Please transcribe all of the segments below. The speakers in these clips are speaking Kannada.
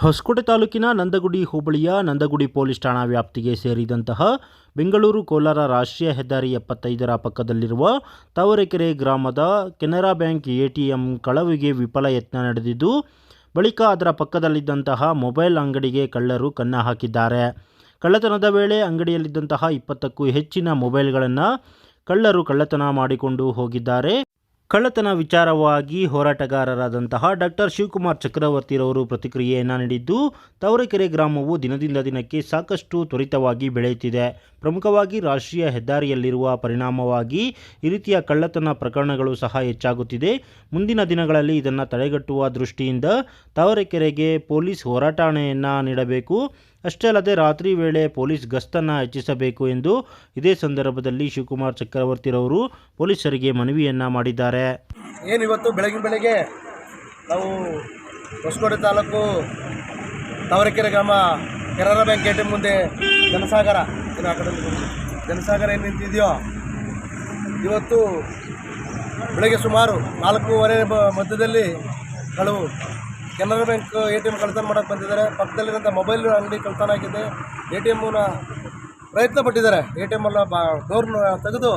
ಹೊಸಕೋಟೆ ತಾಲೂಕಿನ ನಂದಗುಡಿ ಹೋಬಳಿಯ ನಂದಗುಡಿ ಪೊಲೀಸ್ ಠಾಣಾ ವ್ಯಾಪ್ತಿಗೆ ಸೇರಿದಂತಹ ಬೆಂಗಳೂರು ಕೋಲಾರ ರಾಷ್ಟ್ರೀಯ ಹೆದ್ದಾರಿ ಎಪ್ಪತ್ತೈದರ ಪಕ್ಕದಲ್ಲಿರುವ ತಾವರೆಕೆರೆ ಗ್ರಾಮದ ಕೆನರಾ ಬ್ಯಾಂಕ್ ಎಟಿಎಂ ಕಳವಿಗೆ ವಿಫಲ ಯತ್ನ ನಡೆದಿದ್ದು, ಬಳಿಕ ಅದರ ಪಕ್ಕದಲ್ಲಿದ್ದಂತಹ ಮೊಬೈಲ್ ಅಂಗಡಿಗೆ ಕಳ್ಳರು ಕನ್ನ ಹಾಕಿದ್ದಾರೆ. ಕಳ್ಳತನದ ವೇಳೆ ಅಂಗಡಿಯಲ್ಲಿದ್ದಂತಹ ಇಪ್ಪತ್ತಕ್ಕೂ ಹೆಚ್ಚಿನ ಮೊಬೈಲ್ಗಳನ್ನು ಕಳ್ಳರು ಕಳ್ಳತನ ಮಾಡಿಕೊಂಡು ಹೋಗಿದ್ದಾರೆ. ಕಳ್ಳತನ ವಿಚಾರವಾಗಿ ಹೋರಾಟಗಾರರಾದಂತಹ ಡಾಕ್ಟರ್ ಶಿವಕುಮಾರ್ ಚಕ್ರವರ್ತಿರವರು ಪ್ರತಿಕ್ರಿಯೆಯನ್ನು ನೀಡಿದ್ದು, ತಾವರೆಕೆರೆ ಗ್ರಾಮವು ದಿನದಿಂದ ದಿನಕ್ಕೆ ಸಾಕಷ್ಟು ತ್ವರಿತವಾಗಿ ಬೆಳೆಯುತ್ತಿದೆ. ಪ್ರಮುಖವಾಗಿ ರಾಷ್ಟ್ರೀಯ ಹೆದ್ದಾರಿಯಲ್ಲಿರುವ ಪರಿಣಾಮವಾಗಿ ಈ ರೀತಿಯ ಕಳ್ಳತನ ಪ್ರಕರಣಗಳು ಸಹ ಹೆಚ್ಚಾಗುತ್ತಿದೆ. ಮುಂದಿನ ದಿನಗಳಲ್ಲಿ ಇದನ್ನು ತಡೆಗಟ್ಟುವ ದೃಷ್ಟಿಯಿಂದ ತಾವರೆಕೆರೆಗೆ ಪೊಲೀಸ್ ಹೋರಾಟಣೆಯನ್ನು ನೀಡಬೇಕು. ಅಷ್ಟೇ ಅಲ್ಲದೆ ರಾತ್ರಿ ವೇಳೆ ಪೊಲೀಸ್ ಗಸ್ತನ್ನು ಹೆಚ್ಚಿಸಬೇಕು ಎಂದು ಇದೇ ಸಂದರ್ಭದಲ್ಲಿ ಶಿವಕುಮಾರ್ ಚಕ್ರವರ್ತಿರವರು ಪೊಲೀಸರಿಗೆ ಮನವಿಯನ್ನು ಮಾಡಿದ್ದಾರೆ. ಏನು ಇವತ್ತು ಬೆಳಗಿನ ಬೆಳಗ್ಗೆ ನಾವು ಹೊಸಕೋಟೆ ತಾಲೂಕು ತಾವರೆಕೆರೆ ಗ್ರಾಮ ಕೆರಾರ ಬ್ಯಾಂಕ್ ಗೇಟ್ ಮುಂದೆ ಜನಸಾಗರ ಜನಸಾಗರ ಏನು ನಿಂತಿದೆಯೋ, ಇವತ್ತು ಬೆಳಗ್ಗೆ ಸುಮಾರು ನಾಲ್ಕೂವರೆ ಮಧ್ಯದಲ್ಲಿ ಕಳವು Canara bank A T M ಕಳ್ತನ ಮಾಡೋಕ್ಕೆ ಬಂದಿದ್ದಾರೆ. ಪಕ್ಕದಲ್ಲಿರುವಂಥ ಮೊಬೈಲ್ ಅಂಗಡಿ ಕಳ್ತನ ಆಗಿದೆ. ಎ ಟಿ ಎಮ್ಮನ್ನ ಪ್ರಯತ್ನ ಪಟ್ಟಿದ್ದಾರೆ. ಎ ಟಿ ಎಮ್ಮಲ್ಲ ಬಾ ಡೋರ್ನ ತೆಗೆದು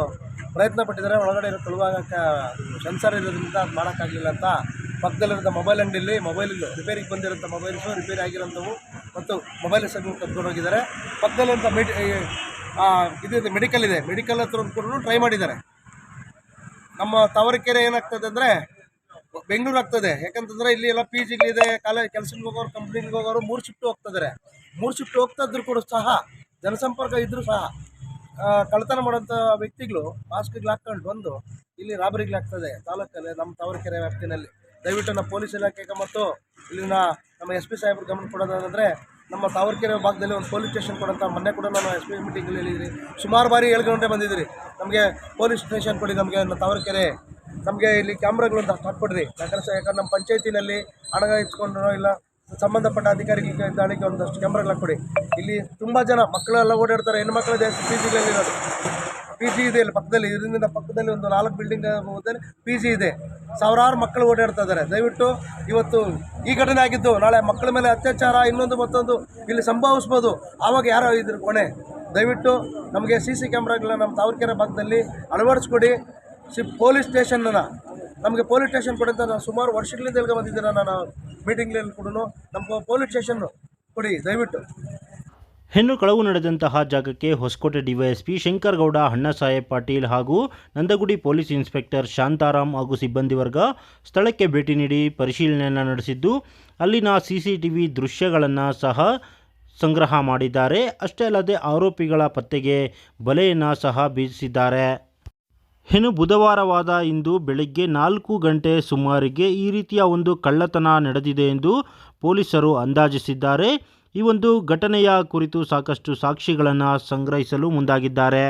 ಪ್ರಯತ್ನ ಪಟ್ಟಿದ್ದಾರೆ. ಒಳಗಡೆ ಇರೋ ಕಳುವಾಗಕ್ಕೆ ಸೆನ್ಸರ್ ಇರೋದ್ರಿಂದ ಅದು ಮಾಡೋಕ್ಕಾಗಲಿಲ್ಲ ಅಂತ. ಪಕ್ಕದಲ್ಲಿರೋಂಥ ಮೊಬೈಲ್ ಅಂಗಡಿಯಲ್ಲಿ ಮೊಬೈಲ್ ರಿಪೇರಿಗೆ ಬಂದಿರೋಂಥ ಮೊಬೈಲ್ಸು ರಿಪೇರಿ ಆಗಿರೋಂಥವು ಮತ್ತು ಮೊಬೈಲ್ ಸಹ ಕದ್ಕೊಂಡು ಹೋಗಿದ್ದಾರೆ. ಪಕ್ಕದಲ್ಲಿರೋಂಥ ಮೆಡಿ ಆ, ಇದು ಮೆಡಿಕಲ್ ಇದೆ. ಮೆಡಿಕಲ್ ಹತ್ರ ಕೂಡ ಟ್ರೈ ಮಾಡಿದ್ದಾರೆ. ನಮ್ಮ ತಾವರೆಕೆರೆ ಏನಾಗ್ತದೆ ಅಂದರೆ ಬೆಂಗಳೂರು ಆಗ್ತದೆ. ಯಾಕಂತಂದ್ರೆ ಇಲ್ಲಿ ಎಲ್ಲ ಪಿ ಜಿಗಳಿದೆ ಕಾಲೇಜ್ ಕೆಲಸಕ್ಕೆ ಹೋಗೋರು ಕಂಪ್ನಿಗೆ ಹೋಗೋರು ಮೂರು ಶಿಫ್ಟ್ ಹೋಗ್ತಿದ್ದಾರೆ ಮೂರು ಶಿಫ್ಟ್ ಹೋಗ್ತಾ ಇದ್ರು ಕೂಡ ಸಹ, ಜನಸಂಪರ್ಕ ಇದ್ದರೂ ಸಹ ಕಳತನ ಮಾಡೋಂಥ ವ್ಯಕ್ತಿಗಳು ಮಾಸ್ಕ್ಗಳು ಹಾಕ್ಕೊಂಡು ಬಂದು ಇಲ್ಲಿ ರಾಬರಿಗಳಾಗ್ತದೆ ತಾಲೂಕಲ್ಲಿ ನಮ್ಮ ತಾವರೆಕೆರೆ ವ್ಯಾಪ್ತಿನಲ್ಲಿ. ದಯವಿಟ್ಟು ನಮ್ಮ ಪೊಲೀಸ್ ಇಲಾಖೆಗೆ ಮತ್ತು ಇಲ್ಲಿನ ನಮ್ಮ ಎಸ್ ಪಿ ಸಾಹೇಬ್ರ ಗಮನ ಕೊಡೋದಾದರೆ ನಮ್ಮ ತಾವರೆಕೆರೆ ಭಾಗದಲ್ಲಿ ಒಂದು ಪೊಲೀಸ್ ಸ್ಟೇಷನ್ ಕೊಡೋಂಥ ಮೊನ್ನೆ ಕೂಡ ನಾನು ಎಸ್ ಪಿ ಮೀಟಿಂಗಲ್ಲಿ ಹೇಳಿದ್ರಿ ಸುಮಾರು ಬಾರಿ ಹೇಳ್ಕೊಂಡೇ ಬಂದಿದ್ದೀರಿ. ನಮಗೆ ಪೊಲೀಸ್ ಸ್ಟೇಷನ್ ಕೊಡಿ ನಮಗೆ ತಾವರೆಕೆರೆ ನಮಗೆ ಇಲ್ಲಿ ಕ್ಯಾಮ್ರಾಗಳನ್ನ ಹಾಕ್ಕೊಡ್ರಿ. ಯಾಕಂದ್ರೆ ಯಾಕಂದ್ರೆ ನಮ್ಮ ಪಂಚಾಯತಿನಲ್ಲಿ ಹಣ ಇಟ್ಕೊಂಡು ಇಲ್ಲ, ಸಂಬಂಧಪಟ್ಟ ಅಧಿಕಾರಿಗಳಿಗೆ ದಾಳಿಗೆ ಒಂದಷ್ಟು ಕ್ಯಾಮ್ರಾಗಳು ಹಾಕ್ಕೊಡಿ. ಇಲ್ಲಿ ತುಂಬ ಜನ ಮಕ್ಕಳೆಲ್ಲ ಓಡಾಡ್ತಾರೆ, ಹೆಣ್ಮಕ್ಳು ಜಾಸ್ತಿ ಪಿ ಜಿಗಳಲ್ಲಿರೋದು ಪಿ ಜಿ ಇದೆ ಇಲ್ಲಿ ಪಕ್ಕದಲ್ಲಿ, ಇದರಿಂದ ಪಕ್ಕದಲ್ಲಿ ಒಂದು ನಾಲ್ಕು ಬಿಲ್ಡಿಂಗ್ ಪಿ ಜಿ ಇದೆ. ಸಾವಿರಾರು ಮಕ್ಕಳು ಓಡಾಡ್ತಾ ಇದ್ದಾರೆ. ದಯವಿಟ್ಟು ಇವತ್ತು ಈ ಘಟನೆ ಆಗಿದ್ದು, ನಾಳೆ ಮಕ್ಕಳ ಮೇಲೆ ಅತ್ಯಾಚಾರ, ಇನ್ನೊಂದು ಮತ್ತೊಂದು ಇಲ್ಲಿ ಸಂಭವಿಸ್ಬೋದು. ಆವಾಗ ಯಾರೋ ಇದ್ರ ಕೊನೆ. ದಯವಿಟ್ಟು ನಮಗೆ ಸಿ ಸಿ ಕ್ಯಾಮ್ರಾಗಳನ್ನ ನಮ್ಮ ತಾವರೆಕೆರೆ ಭಾಗದಲ್ಲಿ ಅಳವಡಿಸ್ಕೊಡಿ. ಸಿ ಪೊಲೀಸ್ ಸ್ಟೇಷನ್ನ ನಮಗೆ ಪೊಲೀಸ್ ಸ್ಟೇಷನ್ ಕೊಡಿ ಅಂತ ನಾನು ಸುಮಾರು ವರ್ಷಗಳಿಂದ ಹೇಳ್ಕೊ ಬಂದಿದ್ದೀನಿ ನಾನು ಮೀಟಿಂಗ್ನಲ್ಲಿ ಕೂಡ ನಮ್ಮ ಪೊಲೀಸ್ ಸ್ಟೇಷನ್ನು ಕೊಡಿ, ದಯವಿಟ್ಟು. ಹೆಣ್ಣು ಕಳವು ನಡೆದಂತಹ ಜಾಗಕ್ಕೆ ಹೊಸಕೋಟೆ ಡಿವೈಎಸ್ಪಿ ಶಂಕರಗೌಡ, ಅಣ್ಣಸಾಹೇಬ್ ಪಾಟೀಲ್ ಹಾಗೂ ನಂದಗುಡಿ ಪೊಲೀಸ್ ಇನ್ಸ್ಪೆಕ್ಟರ್ ಶಾಂತಾರಾಮ್ ಹಾಗೂ ಸಿಬ್ಬಂದಿ ವರ್ಗ ಸ್ಥಳಕ್ಕೆ ಭೇಟಿ ನೀಡಿ ಪರಿಶೀಲನೆಯನ್ನು ನಡೆಸಿದ್ದು, ಅಲ್ಲಿನ ಸಿಸಿಟಿವಿ ದೃಶ್ಯಗಳನ್ನು ಸಹ ಸಂಗ್ರಹ ಮಾಡಿದ್ದಾರೆ. ಅಷ್ಟೇ ಅಲ್ಲದೆ ಆರೋಪಿಗಳ ಪತ್ತೆಗೆ ಬಲೆಯನ್ನು ಸಹ ಬೀಸಿದ್ದಾರೆ. ಇನ್ನು ಬುಧವಾರವಾದ ಇಂದು ಬೆಳಗ್ಗೆ ನಾಲ್ಕು ಗಂಟೆ ಸುಮಾರಿಗೆ ಈ ರೀತಿಯ ಒಂದು ಕಳ್ಳತನ ನಡೆದಿದೆ ಎಂದು ಪೊಲೀಸರು ಅಂದಾಜಿಸಿದ್ದಾರೆ. ಈ ಒಂದು ಘಟನೆಯ ಕುರಿತು ಸಾಕಷ್ಟು ಸಾಕ್ಷಿಗಳನ್ನು ಸಂಗ್ರಹಿಸಲು ಮುಂದಾಗಿದ್ದಾರೆ.